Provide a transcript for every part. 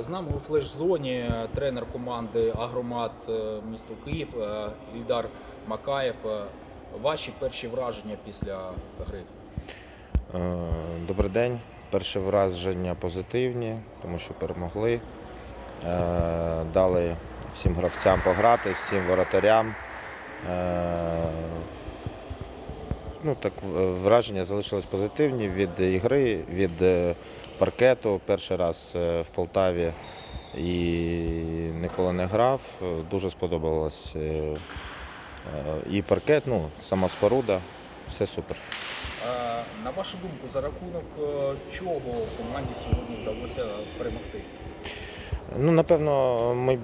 З нами у флеш-зоні тренер команди Агромат е, місто Київ е, Ільдар Макаєв. Е, Ваші перші враження після гри? Е, Добрий день. Перше враження позитивні, тому що перемогли. Е, Дали всім гравцям пограти, всім воротарям. Ну, так, е, враження залишились позитивні від ігри, від е, паркету. Перший раз е, в Полтаві і ніколи не грав. Дуже сподобалось і паркет, ну, сама споруда, все супер. На вашу думку, за рахунок чого команді сьогодні вдалося перемогти? Ну, напевно, ми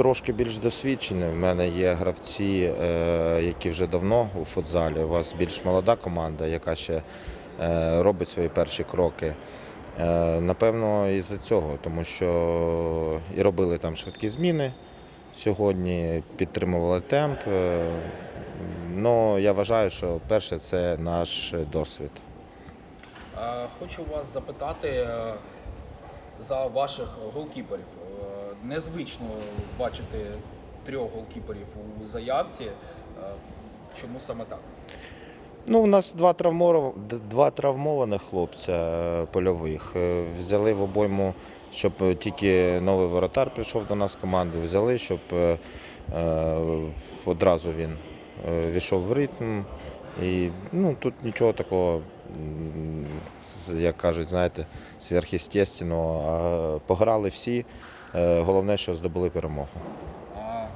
трошки більш досвідчені. В мене є гравці, е, які вже давно у футзалі. У вас більш молода команда, яка ще е, робить свої перші кроки. Е, Напевно, із-за цього, тому що і робили там швидкі зміни сьогодні, підтримували темп. Ну, я вважаю, що перше це наш досвід. Хочу вас запитати за ваших голкіперів. Незвично бачити трьох голкіперів у заявці. Е, Чому саме так? Ну, у нас два травмованих, два травмованих хлопця е, польових. Е, Взяли в обойму, щоб тільки новий воротар прийшов до нас в команду, взяли, щоб одразу він війшов в ритм. І ну, тут нічого такого, як кажуть, знаєте, сверхъестественного. А Пограли всі. Е, Головне, що здобули перемогу. А е,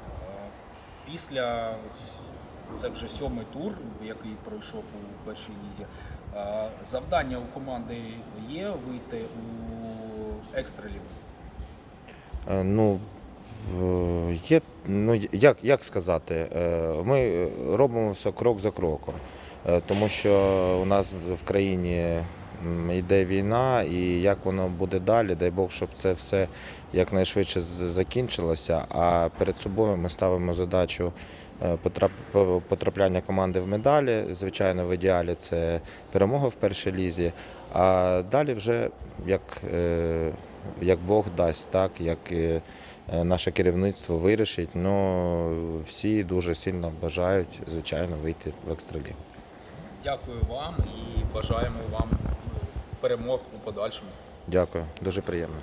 після це вже сьомий тур, який пройшов у першій лізі. Завдання у команди є вийти у екстралігу. Е, Ну, є, ну як, як сказати, ми робимо все крок за кроком, тому що у нас в країні йде війна, і як воно буде далі, дай Бог, щоб це все якнайшвидше закінчилося. А перед собою ми ставимо задачу е, потрап- по- потрапляння команди в медалі. Звичайно, в ідеалі це перемога в першій лізі. А далі вже як, е, як Бог дасть, так як е, наше керівництво вирішить. Ну всі дуже сильно бажають, звичайно, вийти в екстралігу. Дякую вам і бажаємо вам перемог у подальшому. Дякую, дуже приємно.